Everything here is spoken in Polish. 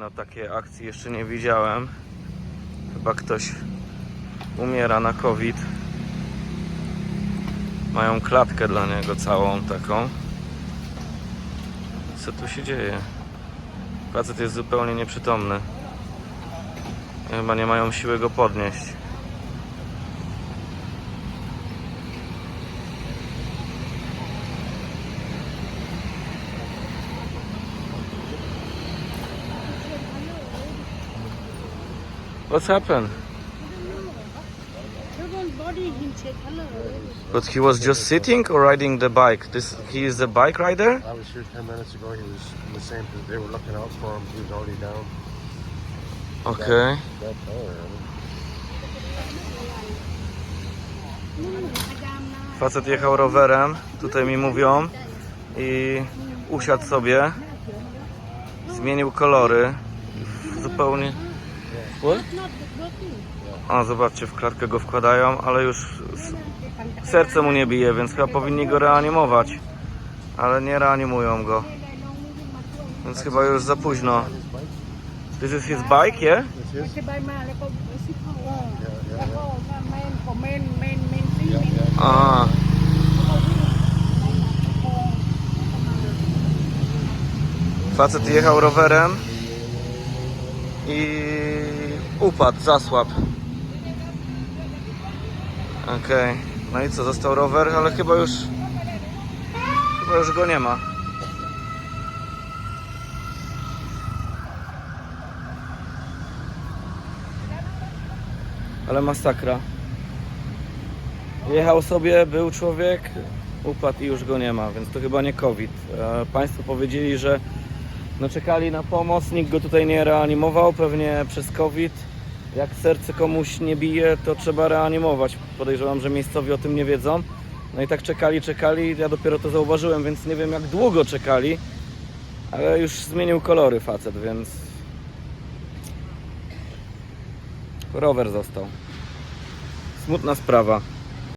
no, takiej akcji jeszcze nie widziałem. Chyba ktoś umiera na COVID. Mają klatkę dla niego całą taką. Co tu się dzieje? Facet jest zupełnie nieprzytomny. Chyba nie mają siły go podnieść. What's happened? Children's body in check color. But he was just sitting or riding the bike? This he is a bike rider? I was here 10 minutes ago. He was in the same. They were looking out for him. He was already down. Okay. That color. Facet jechał rowerem, tutaj mi mówią, i usiadł sobie, zmienił kolory, zupełnie... What? A zobaczcie, w klatkę go wkładają, ale już serce mu nie bije, więc chyba powinni go reanimować. Ale nie reanimują go. Więc chyba już za późno. This is his bike, yeah? A. Facet jechał rowerem i upadł, zasłabł. Okej, no i co, został rower, ale chyba już, chyba już go nie ma. Ale masakra. Jechał sobie, był człowiek, upadł i już go nie ma, więc to chyba nie COVID. E, Państwo powiedzieli, że no czekali na pomoc, nikt go tutaj nie reanimował, pewnie przez COVID. Jak serce komuś nie bije, to trzeba reanimować. Podejrzewam, że miejscowi o tym nie wiedzą. No i tak czekali, czekali, ja dopiero to zauważyłem, więc nie wiem jak długo czekali, ale już zmienił kolory facet, więc rower został. Smutna sprawa.